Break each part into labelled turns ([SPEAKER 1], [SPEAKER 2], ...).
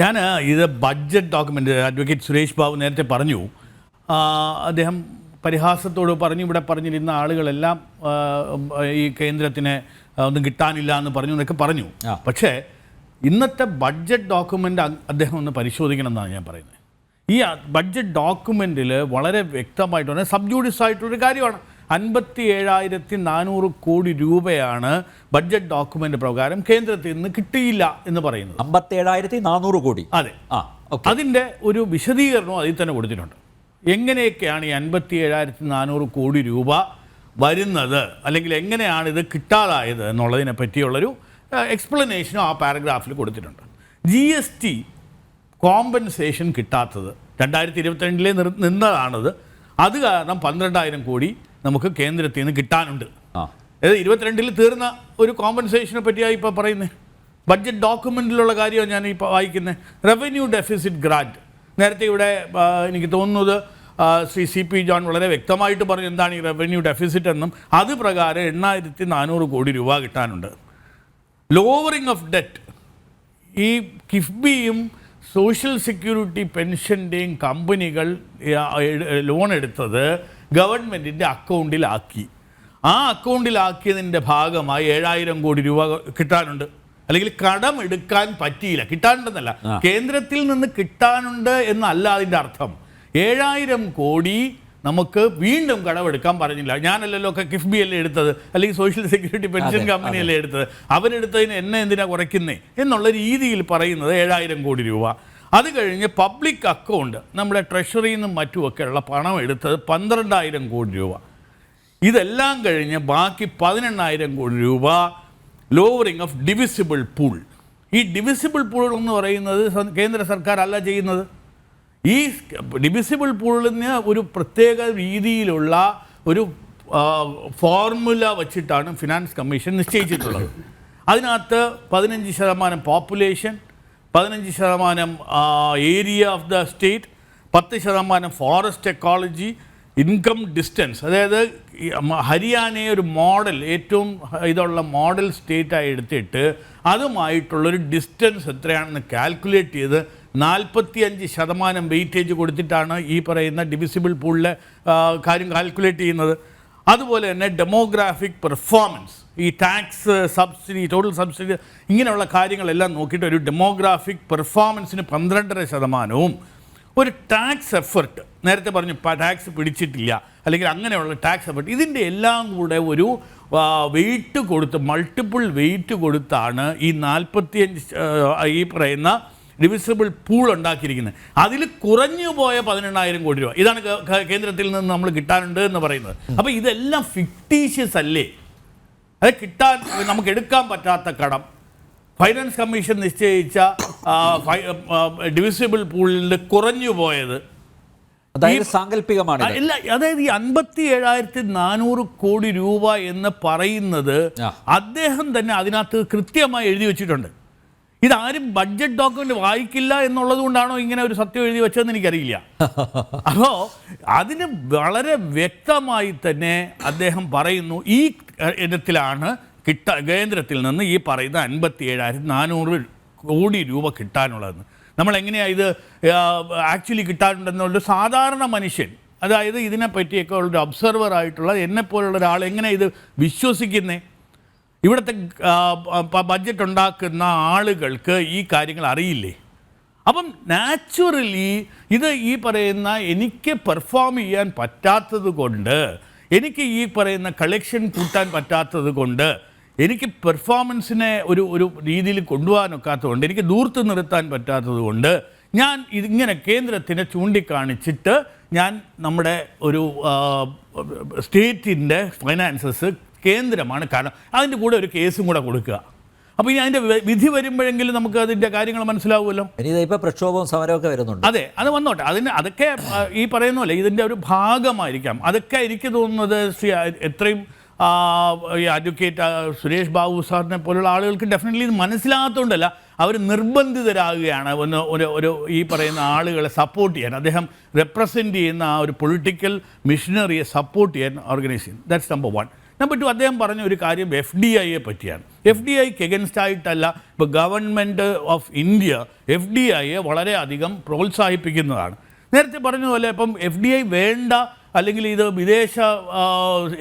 [SPEAKER 1] ഞാൻ ഇത് budget document advocate Suresh Babu നേരത്തെ പറഞ്ഞു. അദ്ദേഹം പരിഹാസത്തോട് പറഞ്ഞു ഇവിടെ പറഞ്ഞിരുന്ന ആളുകളെല്ലാം ഈ കേന്ദ്രത്തിന് ഒന്നും കിട്ടാനില്ല എന്ന് പറഞ്ഞു എന്നൊക്കെ പറഞ്ഞു. പക്ഷേ ഇന്നത്തെ ബഡ്ജറ്റ് ഡോക്യുമെന്റ് അദ്ദേഹം ഒന്ന് പരിശോധിക്കണം എന്നാണ് ഞാൻ പറയുന്നത്. ഈ ബഡ്ജറ്റ് ഡോക്യുമെന്റിൽ വളരെ വ്യക്തമായിട്ട് പറഞ്ഞാൽ സബ്ജൂഡിസ് ആയിട്ടുള്ളൊരു കാര്യമാണ്. അൻപത്തി ഏഴായിരത്തി നാനൂറ് കോടി രൂപയാണ് ബഡ്ജറ്റ് ഡോക്യുമെന്റ് പ്രകാരം കേന്ദ്രത്തിൽ നിന്ന് കിട്ടിയില്ല എന്ന് പറയുന്നത്.
[SPEAKER 2] അമ്പത്തി ഏഴായിരത്തി നാനൂറ് കോടി.
[SPEAKER 1] അതെ.
[SPEAKER 2] ആ ഓക്കെ.
[SPEAKER 1] അതിന്റെ ഒരു വിശദീകരണവും അതിൽ തന്നെ കൊടുത്തിട്ടുണ്ട്. എങ്ങനെയൊക്കെയാണ് ഈ അൻപത്തി ഏഴായിരത്തി നാനൂറ് കോടി രൂപ വരുന്നത്? അല്ലെങ്കിൽ എങ്ങനെയാണ് ഇത് കിട്ടാതായത് എന്നുള്ളതിനെ പറ്റിയുള്ളൊരു എക്സ്പ്ലനേഷനും ആ പാരഗ്രാഫിൽ കൊടുത്തിട്ടുണ്ട്. ജി എസ് ടി കോമ്പൻസേഷൻ കിട്ടാത്തത് രണ്ടായിരത്തി ഇരുപത്തിരണ്ടിലെ നിർ നിന്നതാണത്. അത് കാരണം പന്ത്രണ്ടായിരം കോടി നമുക്ക് കേന്ദ്രത്തിൽ നിന്ന് കിട്ടാനുണ്ട്. അതായത് ഇരുപത്തിരണ്ടിൽ തീർന്ന ഒരു കോമ്പൻസേഷനെ പറ്റിയാണ് ഇപ്പോൾ പറയുന്നത് ബഡ്ജറ്റ് ഡോക്യുമെന്റിലുള്ള കാര്യമാണ് ഞാൻ ഇപ്പോൾ വായിക്കുന്നത് റവന്യൂ ഡെഫിസിറ്റ് ഗ്രാന്റ് നേരത്തെ ഇവിടെ എനിക്ക് തോന്നുന്നത് ശ്രീ സി പി ജോൺ വളരെ വ്യക്തമായിട്ട് പറഞ്ഞു എന്താണ് ഈ റവന്യൂ ഡെഫിസിറ്റ് എന്നും. അത് പ്രകാരം എണ്ണായിരത്തി നാനൂറ് കോടി രൂപ കിട്ടാനുണ്ട്. ലോവറിംഗ് ഓഫ് ഡെറ്റ് ഈ കിഫ്ബിയും സോഷ്യൽ സെക്യൂരിറ്റി പെൻഷന്റെയും കമ്പനികൾ ലോൺ എടുത്തത് ഗവൺമെന്റിന്റെ അക്കൗണ്ടിലാക്കി. ആ അക്കൗണ്ടിലാക്കിയതിന്റെ ഭാഗമായി ഏഴായിരം കോടി രൂപ കിട്ടാനുണ്ട്. അല്ലെങ്കിൽ കടം എടുക്കാൻ പറ്റിയില്ല. കിട്ടാനുണ്ടെന്നല്ല. കേന്ദ്രത്തിൽ നിന്ന് കിട്ടാനുണ്ട് എന്നല്ല അതിന്റെ അർത്ഥം. ഏഴായിരം കോടി നമുക്ക് വീണ്ടും കടമെടുക്കാൻ പറഞ്ഞില്ല. ഞാനല്ലല്ലോ ഒക്കെ കിഫ്ബി അല്ലേ എടുത്തത്? അല്ലെങ്കിൽ സോഷ്യൽ സെക്യൂരിറ്റി പെൻഷൻ കമ്പനി അല്ലേ എടുത്തത്? അവരെടുത്തതിന് എന്നെ എന്തിനാ കുറയ്ക്കുന്നേ? എന്നുള്ള രീതിയിൽ പറയുന്നത് ഏഴായിരം കോടി രൂപ. അത് കഴിഞ്ഞ് പബ്ലിക് അക്കൗണ്ട് നമ്മുടെ ട്രഷറിയിൽ നിന്നും മറ്റുമൊക്കെയുള്ള പണം എടുത്തത് പന്ത്രണ്ടായിരം കോടി രൂപ. ഇതെല്ലാം കഴിഞ്ഞ് ബാക്കി പതിനെണ്ണായിരം കോടി രൂപ ലോവറിങ് ഓഫ് ഡിവിസിബിൾ പൂൾ ഈ ഡിവിസിബിൾ പൂൾ എന്ന് പറയുന്നത് കേന്ദ്ര സർക്കാർ അല്ല ചെയ്യുന്നത്. ഈ ഡിവിസിബിൾ പൂളിന് ഒരു പ്രത്യേക രീതിയിലുള്ള ഒരു ഫോർമുല വച്ചിട്ടാണ് ഫിനാൻസ് കമ്മീഷൻ നിശ്ചയിച്ചിട്ടുള്ളത്. അതിനകത്ത് പതിനഞ്ച് ശതമാനം പോപ്പുലേഷൻ പതിനഞ്ച് ശതമാനം ഏരിയ ഓഫ് ദ സ്റ്റേറ്റ് പത്ത് ശതമാനം ഫോറസ്റ്റ് എക്കോളജി ഇൻകം ഡിസ്റ്റൻസ് അതായത് ഹരിയാനയെ ഒരു മോഡൽ ഏറ്റവും ഇതുള്ള മോഡൽ സ്റ്റേറ്റായി എടുത്തിട്ട് അതുമായിട്ടുള്ളൊരു ഡിസ്റ്റൻസ് എത്രയാണെന്ന് കാൽക്കുലേറ്റ് ചെയ്ത് നാൽപ്പത്തിയഞ്ച് ശതമാനം വെയിറ്റേജ് കൊടുത്തിട്ടാണ് ഈ പറയുന്ന ഡിവിസിബിൾ പൂളിലെ കാര്യം കാൽക്കുലേറ്റ് ചെയ്യുന്നത്. അതുപോലെ തന്നെ ഡെമോഗ്രാഫിക് പെർഫോമൻസ് ഈ ടാക്സ് സബ്സിഡി ടോട്ടൽ സബ്സിഡി ഇങ്ങനെയുള്ള കാര്യങ്ങളെല്ലാം നോക്കിയിട്ട് ഒരു ഡെമോഗ്രാഫിക് പെർഫോമൻസിന് പന്ത്രണ്ടര ശതമാനവും ഒരു ടാക്സ് എഫർട്ട് നേരത്തെ പറഞ്ഞു ടാക്സ് പിടിച്ചിട്ടില്ല അല്ലെങ്കിൽ അങ്ങനെയുള്ള ടാക്സ് എഫർട്ട് ഇതിന്റെ എല്ലാം കൂടെ ഒരു വെയിറ്റ് കൊടുത്ത് മൾട്ടിപ്പിൾ വെയിറ്റ് കൊടുത്താണ് ഈ നാൽപ്പത്തിയഞ്ച് ഈ പറയുന്ന ഡിവിസിബിൾ പൂൾ ഉണ്ടാക്കിയിരിക്കുന്നത്. അതിൽ കുറഞ്ഞു പോയ പതിനെണ്ണായിരം കോടി രൂപ. ഇതാണ് കേന്ദ്രത്തിൽ നിന്ന് നമ്മൾ കിട്ടാനുണ്ട് എന്ന് പറയുന്നത്. അപ്പോൾ ഇതെല്ലാം ഫിക്റ്റീഷ്യസ് അല്ലേ? അത് കിട്ടാൻ നമുക്ക് എടുക്കാൻ പറ്റാത്ത കടം. ഫൈനാൻസ് കമ്മീഷൻ നിശ്ചയിച്ച ഡിവിസിബിൾ പൂളിൽ കുറഞ്ഞു പോയത്.
[SPEAKER 2] അതായത് സാങ്കല്പികമാണ്
[SPEAKER 1] അല്ല ഇല്ല അതായത് ഈ അൻപത്തി ഏഴായിരത്തി നാനൂറ് കോടി രൂപ എന്ന് പറയുന്നത്. അദ്ദേഹം തന്നെ അതിനകത്ത് കൃത്യമായി എഴുതി വെച്ചിട്ടുണ്ട്. ഇതാരും ബഡ്ജറ്റ് ഡോക്യുമെന്റ് വായിക്കില്ല എന്നുള്ളത് കൊണ്ടാണോ ഇങ്ങനെ ഒരു സത്യം എഴുതി വെച്ചതെന്ന് എനിക്കറിയില്ല. അപ്പോൾ അതിന് വളരെ വ്യക്തമായി തന്നെ അദ്ദേഹം പറയുന്നു ഈ ഇടത്തിലാണ് കിട്ട കേന്ദ്രത്തിൽ നിന്ന് ഈ പറയുന്ന അൻപത്തി ഏഴായിരത്തി നാനൂറ് കോടി രൂപ കിട്ടാനുള്ളതെന്ന്. നമ്മൾ എങ്ങനെയാണ് ഇത് ആക്ച്വലി കിട്ടാനുണ്ടെന്നുള്ള സാധാരണ മനുഷ്യൻ അതായത് ഇതിനെ പറ്റിയൊക്കെ ഉള്ളൊരു ഒബ്സർവർ ആയിട്ടുള്ള എന്നെപ്പോലുള്ള ഒരാൾ എങ്ങനെ ഇത് വിശ്വസിക്കുന്നേ? ഇവിടുത്തെ ബഡ്ജറ്റ് ഉണ്ടാക്കുന്ന ആളുകൾക്ക് ഈ കാര്യങ്ങൾ അറിയില്ലേ? അപ്പം നാച്ചുറലി ഇത് ഈ പറയുന്ന എനിക്ക് പെർഫോം ചെയ്യാൻ പറ്റാത്തത് കൊണ്ട് എനിക്ക് ഈ പറയുന്ന കളക്ഷൻ കൂട്ടാൻ പറ്റാത്തത് കൊണ്ട് എനിക്ക് പെർഫോമൻസിനെ ഒരു ഒരു രീതിയിൽ കൊണ്ടുപോകാനൊക്കാത്തതുകൊണ്ട് എനിക്ക് ദൂർത്ത് നിർത്താൻ പറ്റാത്തത് കൊണ്ട് ഞാൻ ഇതിങ്ങനെ കേന്ദ്രത്തിനെ ചൂണ്ടിക്കാണിച്ചിട്ട് ഞാൻ നമ്മുടെ ഒരു സ്റ്റേറ്റിന്റെ ഫൈനാൻസസ് കേന്ദ്രമാണ് കാരണം അതിന്റെ കൂടെ ഒരു കേസും കൂടെ കൊടുക്കുക. അപ്പോൾ ഇനി അതിന്റെ വിധി വരുമ്പോഴെങ്കിലും നമുക്ക് അതിന്റെ കാര്യങ്ങൾ മനസ്സിലാവുമല്ലോ?
[SPEAKER 2] ഇനി ഇപ്പോൾ പ്രക്ഷോഭവും സമരമൊക്കെ വരുന്നുണ്ട്.
[SPEAKER 1] അതെ അത് വന്നോട്ടെ. അതിന് അതൊക്കെ ഈ പറയുന്ന പോലെ ഇതിന്റെ ഒരു ഭാഗമായിരിക്കാം. അതൊക്കെ എനിക്ക് തോന്നുന്നത് ശ്രീ എത്രയും ഈ അഡ്വക്കേറ്റ് സുരേഷ് ബാബു സാറിനെ പോലുള്ള ആളുകൾക്ക് ഡെഫിനറ്റ്ലി ഇത് മനസ്സിലാകാത്തതുകൊണ്ടല്ല അവർ നിർബന്ധിതരാകുകയാണ്. ഒന്ന് ഒരു ഒരു ഈ പറയുന്ന ആളുകളെ സപ്പോർട്ട് ചെയ്യാൻ. അദ്ദേഹം റെപ്രസെന്റ് ചെയ്യുന്ന ആ ഒരു പൊളിറ്റിക്കൽ മിഷനറിയെ സപ്പോർട്ട് ചെയ്യാൻ ഓർഗനൈസ് ചെയ്യുന്നു. That's number one number two അദ്ദേഹം പറഞ്ഞ ഒരു കാര്യം എഫ് ഡി ഐയെ പറ്റിയാണ്. എഫ് ഡി ഐക്ക് എഗൻസ്റ്റ് ആയിട്ടല്ല ഇപ്പോൾ government of India F D ഐയെ വളരെയധികം പ്രോത്സാഹിപ്പിക്കുന്നതാണ്. നേരത്തെ പറഞ്ഞതുപോലെ പോലെ ഇപ്പം എഫ് ഡി ഐ വേണ്ട അല്ലെങ്കിൽ ഇത് വിദേശ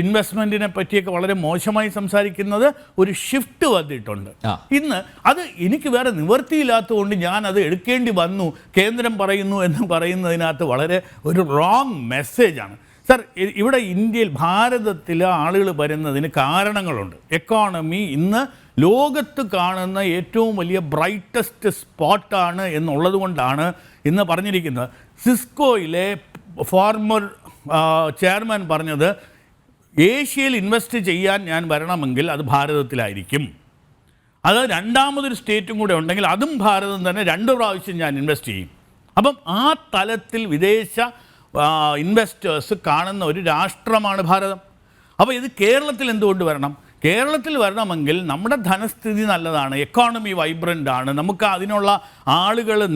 [SPEAKER 1] ഇൻവെസ്റ്റ്മെന്റിനെ പറ്റിയൊക്കെ വളരെ മോശമായി സംസാരിക്കുന്നത് ഒരു ഷിഫ്റ്റ് വന്നിട്ടുണ്ട്. ഇന്ന് അത് എനിക്ക് വേറെ നിവൃത്തിയില്ലാത്തതുകൊണ്ട് ഞാൻ അത് എടുക്കേണ്ടി വന്നു കേന്ദ്രം പറയുന്നു എന്ന് പറയുന്നതിനകത്ത് വളരെ ഒരു റോങ് മെസ്സേജാണ് സർ ഇവിടെ ഇന്ത്യയിൽ ഭാരതത്തിൽ ആളുകൾ വരുന്നതിന് കാരണങ്ങളുണ്ട്. എക്കോണമി ഇന്ന് ലോകത്ത് കാണുന്ന ഏറ്റവും വലിയ ബ്രൈറ്റസ്റ്റ് സ്പോട്ടാണ് എന്നുള്ളത് കൊണ്ടാണ് ഇന്ന് പറഞ്ഞിരിക്കുന്നത്. സിസ്കോയിലെ ഫോർമർ ചെയർമാൻ പറഞ്ഞത് ഏഷ്യയിൽ ഇൻവെസ്റ്റ് ചെയ്യാൻ ഞാൻ വരണമെങ്കിൽ അത് ഭാരതത്തിലായിരിക്കും. അത് രണ്ടാമതൊരു സ്റ്റേറ്റും കൂടെ ഉണ്ടെങ്കിൽ അതും ഭാരതം തന്നെ രണ്ട് പ്രാവശ്യം ഞാൻ ഇൻവെസ്റ്റ് ചെയ്യും. അപ്പം ആ തലത്തിൽ വിദേശ ഇൻവെസ്റ്റേഴ്സ് കാണുന്ന ഒരു രാഷ്ട്രമാണ് ഭാരതം. അപ്പോൾ ഇത് കേരളത്തിൽ എന്തുകൊണ്ട് വരണം? കേരളത്തിൽ വരണമെങ്കിൽ നമ്മുടെ ധനസ്ഥിതി നല്ലതാണ് എക്കോണമി വൈബ്രന്റ് ആണ് നമുക്ക് അതിനുള്ള ആളുകൾ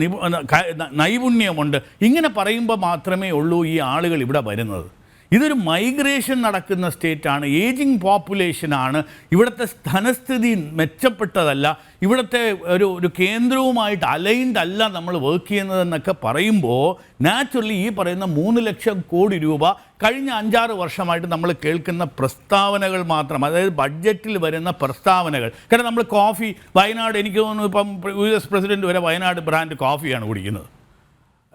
[SPEAKER 1] നൈപുണ്യമുണ്ട്. ഇങ്ങനെ പറയുമ്പോൾ മാത്രമേ ഉള്ളൂ ഈ ആളുകൾ ഇവിടെ വരുന്നത്. ഇതൊരു മൈഗ്രേഷൻ നടക്കുന്ന സ്റ്റേറ്റാണ്. ഏജിങ് പോപ്പുലേഷനാണ്. ഇവിടുത്തെ ധനസ്ഥിതി മെച്ചപ്പെട്ടതല്ല. ഇവിടുത്തെ ഒരു ഒരു കേന്ദ്രവുമായിട്ട് അലൈൻഡ് അല്ല നമ്മൾ വർക്ക് ചെയ്യുന്നതെന്നൊക്കെ പറയുമ്പോൾ നാച്ചുറലി ഈ പറയുന്ന മൂന്ന് ലക്ഷം കോടി രൂപ കഴിഞ്ഞ അഞ്ചാറ് വർഷമായിട്ട് നമ്മൾ കേൾക്കുന്ന പ്രസ്താവനകൾ മാത്രം അതായത് ബഡ്ജറ്റിൽ വരുന്ന പ്രസ്താവനകൾ. കാരണം നമ്മൾ കോഫി വയനാട് എനിക്ക് തോന്നുന്നു ഇപ്പം യു എസ് പ്രസിഡന്റ് വരെ വയനാട് ബ്രാൻഡ് കോഫിയാണ് കുടിക്കുന്നത്.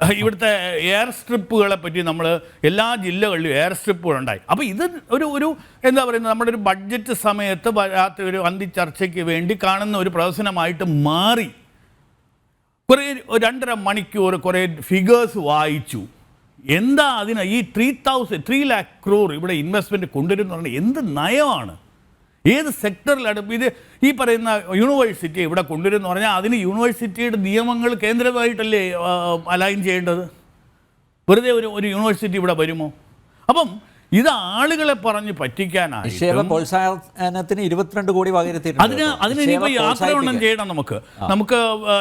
[SPEAKER 1] ഇവിടുത്തെ എയർ സ്ട്രിപ്പുകളെ പറ്റി നമ്മൾ എല്ലാ ജില്ലകളിലും എയർ സ്ട്രിപ്പുകളുണ്ടായി അപ്പോൾ ഇത് ഒരു ഒരു എന്താ പറയുന്നത് നമ്മുടെ ഒരു ബഡ്ജറ്റ് സമയത്ത് വരാത്ത ഒരു അന്തി ചർച്ചയ്ക്ക് വേണ്ടി കാണുന്ന ഒരു പ്രവർത്തനമായിട്ട് മാറി. കുറേ രണ്ടര മണിക്കൂർ കുറേ ഫിഗേഴ്സ് വായിച്ചു. എന്താ അതിന് ഈ three thousand three lakh crore ഇവിടെ ഇൻവെസ്റ്റ്മെന്റ് കൊണ്ടുവരുന്ന എന്ത് നയമാണ്? ഏത് സെക്ടറിലാണ് ഇത് ഈ പറയുന്ന യൂണിവേഴ്സിറ്റി ഇവിടെ കൊണ്ടുവരുമെന്ന് പറഞ്ഞാൽ അതിന് യൂണിവേഴ്സിറ്റിയുടെ നിയമങ്ങൾ കേന്ദ്രമായിട്ടല്ലേ അലൈൻ ചെയ്യേണ്ടത്? വെറുതെ ഒരു ഒരു യൂണിവേഴ്സിറ്റി ഇവിടെ വരുമോ? അപ്പം ഇത് ആളുകളെ പറഞ്ഞ്
[SPEAKER 2] പറ്റിക്കാനാണ് പ്രോത്സാഹനത്തിന് ഇരുപത്തിരണ്ട് കോടി
[SPEAKER 1] അതിന്. അതിന് ഇനിയിപ്പോൾ യാത്രയൊന്നും. ചെയ്യണം നമുക്ക്. നമുക്ക്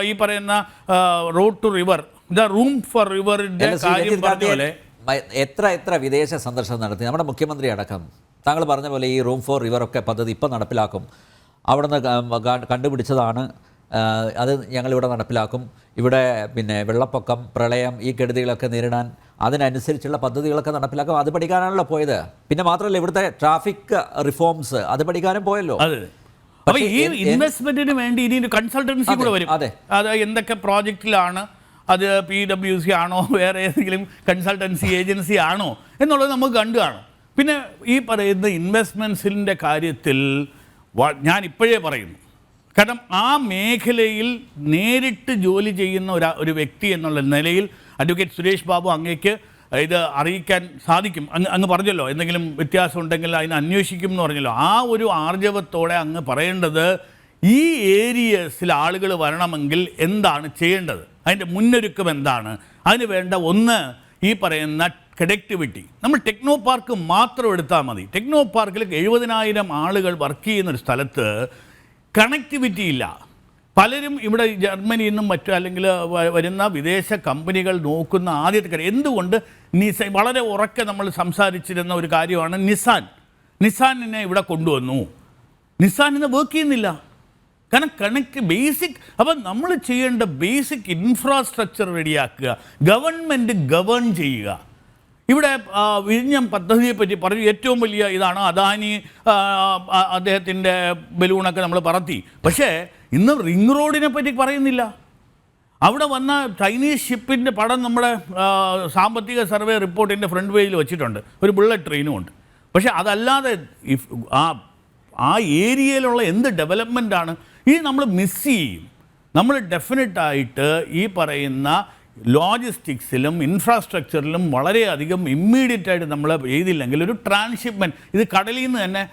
[SPEAKER 1] ഈ പറയുന്ന road to river the room for റിവറിന്റെ കാര്യം പറഞ്ഞ പോലെ
[SPEAKER 2] എത്ര എത്ര വിദേശ സന്ദർശനം നടത്തി? നമ്മുടെ മുഖ്യമന്ത്രി അടക്കം താങ്കൾ പറഞ്ഞ പോലെ ഈ റൂം ഫോർ റിവർ ഒക്കെ പദ്ധതി ഇപ്പം നടപ്പിലാക്കും. അവിടുന്ന് കണ്ടുപിടിച്ചതാണ്. അത് ഞങ്ങളിവിടെ നടപ്പിലാക്കും. ഇവിടെ പിന്നെ വെള്ളപ്പൊക്കം പ്രളയം ഈ കെടുതികളൊക്കെ നേരിടാൻ അതിനനുസരിച്ചുള്ള പദ്ധതികളൊക്കെ നടപ്പിലാക്കും. അത് പഠിക്കാനാണല്ലോ പോയത്. പിന്നെ മാത്രമല്ല ഇവിടുത്തെ ട്രാഫിക് റിഫോംസ് അത് പഠിക്കാനും പോയല്ലോ.
[SPEAKER 1] അപ്പൊ ഈ ഇൻവെസ്റ്റ്മെന്റിന് വേണ്ടി ഇനി കൺസൾട്ടൻസി കൂടെ വരും.
[SPEAKER 2] അതെ.
[SPEAKER 1] അത് എന്തൊക്കെ പ്രോജക്റ്റിലാണ്? അത് പി ഡബ്ല്യു സി ആണോ? വേറെ ഏതെങ്കിലും കൺസൾട്ടൻസി ഏജൻസി ആണോ? എന്നുള്ളത് നമുക്ക് കണ്ടു കാണും. പിന്നെ ഈ പറയുന്ന ഇൻവെസ്റ്റ്മെൻസിന്റെ കാര്യത്തിൽ ഞാൻ ഇപ്പോഴേ പറയുന്നു. കാരണം ആ മേഖലയിൽ നേരിട്ട് ജോലി ചെയ്യുന്ന ഒരു ഒരു വ്യക്തി എന്നുള്ള നിലയിൽ അഡ്വക്കേറ്റ് സുരേഷ് ബാബു അങ്ങേക്ക് ഇത് അറിയിക്കാൻ സാധിക്കും. അങ്ങ് അങ്ങ് പറഞ്ഞല്ലോ എന്തെങ്കിലും വ്യത്യാസം ഉണ്ടെങ്കിൽ അതിനെ അന്വേഷിക്കും എന്ന് പറഞ്ഞല്ലോ. ആ ഒരു ആർജവത്തോടെ അങ്ങ് പറയേണ്ടത് ഈ ഏരിയസിൽ ആളുകൾ വരണമെങ്കിൽ എന്താണ് ചെയ്യേണ്ടത്? അതിന്റെ മുന്നൊരുക്കം എന്താണ്? അതിന് വേണ്ട ഒന്ന് ഈ പറയുന്ന കണക്ടിവിറ്റി നമ്മൾ ടെക്നോ പാർക്ക് മാത്രം എടുത്താൽ മതി. ടെക്നോ പാർക്കിൽ എഴുപതിനായിരം ആളുകൾ വർക്ക് ചെയ്യുന്ന ഒരു സ്ഥലത്ത് കണക്ടിവിറ്റി ഇല്ല. പലരും ഇവിടെ ജർമ്മനിയിൽ നിന്നും മറ്റു അല്ലെങ്കിൽ വരുന്ന വിദേശ കമ്പനികൾ നോക്കുന്ന ആദ്യത്തെ കാര്യം എന്തുകൊണ്ട് നിസ വളരെ ഉറക്കെ നമ്മൾ സംസാരിച്ചിരുന്ന ഒരു കാര്യമാണ് നിസാൻ. നിസാനിനെ ഇവിടെ കൊണ്ടുവന്നു. നിസാൻ ഇന്ന് വർക്ക് ചെയ്യുന്നില്ല. കാരണം കണക്ട് ബേസിക് അപ്പം നമ്മൾ ചെയ്യേണ്ട ബേസിക് ഇൻഫ്രാസ്ട്രക്ചർ റെഡിയാക്കുക ഗവൺമെന്റ് ഗവേൺ ചെയ്യുക. ഇവിടെ വിഴിഞ്ഞം പദ്ധതിയെ പറ്റി പറഞ്ഞു ഏറ്റവും വലിയ ഇതാണ് അദാനി അദ്ദേഹത്തിന്റെ ബലൂണൊക്കെ നമ്മൾ പറത്തി. പക്ഷേ ഇന്ന് റിംഗ് റോഡിനെ പറ്റി പറയുന്നില്ല. അവിടെ വന്ന ചൈനീസ് ഷിപ്പിന്റെ പടം നമ്മുടെ സാമ്പത്തിക സർവേ റിപ്പോർട്ടിന്റെ ഫ്രണ്ട് പേജിൽ വെച്ചിട്ടുണ്ട്. ഒരു ബുള്ളറ്റ് ട്രെയിനും ഉണ്ട്. പക്ഷേ അതല്ലാതെ ആ ആ ഏരിയയിലുള്ള എന്ത് ഡെവലപ്മെന്റാണ് ഈ നമ്മൾ മിസ് ചെയ്യും. നമ്മൾ ഡെഫിനറ്റായിട്ട് ഈ പറയുന്ന ലോജിസ്റ്റിക്സിലും ഇൻഫ്രാസ്ട്രക്ചറിലും വളരെയധികം ഇമ്മീഡിയറ്റ് ആയിട്ട് നമ്മൾ ചെയ്തില്ലെങ്കിൽ ഒരു ട്രാൻസ്ഷിപ്മെന്റ് ഇത് കടലിൽ നിന്ന് തന്നെ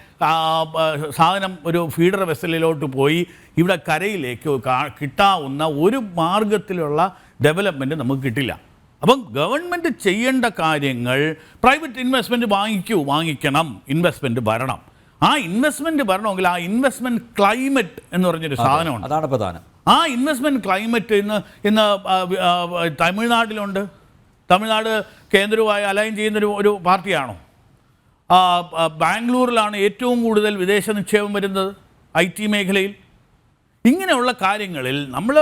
[SPEAKER 1] സാധനം ഒരു ഫീഡർ വെസലിലോട്ട് പോയി ഇവിടെ കരയിലേക്ക് കിട്ടാവുന്ന ഒരു മാർഗത്തിലുള്ള ഡെവലപ്മെന്റ് നമുക്ക് കിട്ടില്ല. അപ്പം ഗവൺമെന്റ് ചെയ്യേണ്ട കാര്യങ്ങൾ പ്രൈവറ്റ് ഇൻവെസ്റ്റ്മെന്റ് വാങ്ങിക്കൂ വാങ്ങിക്കണം ഇൻവെസ്റ്റ്മെന്റ് വരണം. ആ ഇൻവെസ്റ്റ്മെന്റ് വരണമെങ്കിൽ ആ ഇൻവെസ്റ്റ്മെന്റ് ക്ലൈമറ്റ് എന്ന് പറഞ്ഞൊരു സാധനമുണ്ട്.
[SPEAKER 2] അതാണ് പ്രധാനം.
[SPEAKER 1] ആ ഇൻവെസ്റ്റ്മെന്റ് ക്ലൈമറ്റ് ഇന്ന് ഇന്ന് തമിഴ്നാട്ടിലുണ്ട്. തമിഴ്നാട് കേന്ദ്രവുമായി അലൈൻ ചെയ്യുന്നൊരു ഒരു പാർട്ടിയാണോ? ബാംഗ്ലൂരിലാണ് ഏറ്റവും കൂടുതൽ വിദേശ നിക്ഷേപം വരുന്നത് ഐ ടി മേഖലയിൽ. ഇങ്ങനെയുള്ള കാര്യങ്ങളിൽ നമ്മൾ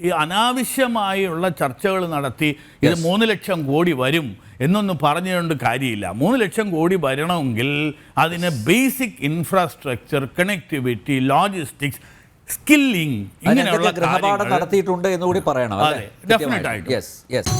[SPEAKER 1] ഈ അനാവശ്യമായുള്ള ചർച്ചകൾ നടത്തി ഇത് മൂന്ന് ലക്ഷം കോടി വരും എന്നൊന്നും പറഞ്ഞുകൊണ്ട് കാര്യമില്ല. മൂന്ന് ലക്ഷം കോടി വരണമെങ്കിൽ അതിന് basic infrastructure connectivity logistics skilling ഇങ്ങനെയുള്ള
[SPEAKER 2] ഗൃഹപാഠം നടത്തിയിട്ടുണ്ട് എന്നുകൂടി പറയണം
[SPEAKER 1] ആയിട്ട് ആയിട്ടും.
[SPEAKER 2] Yes yes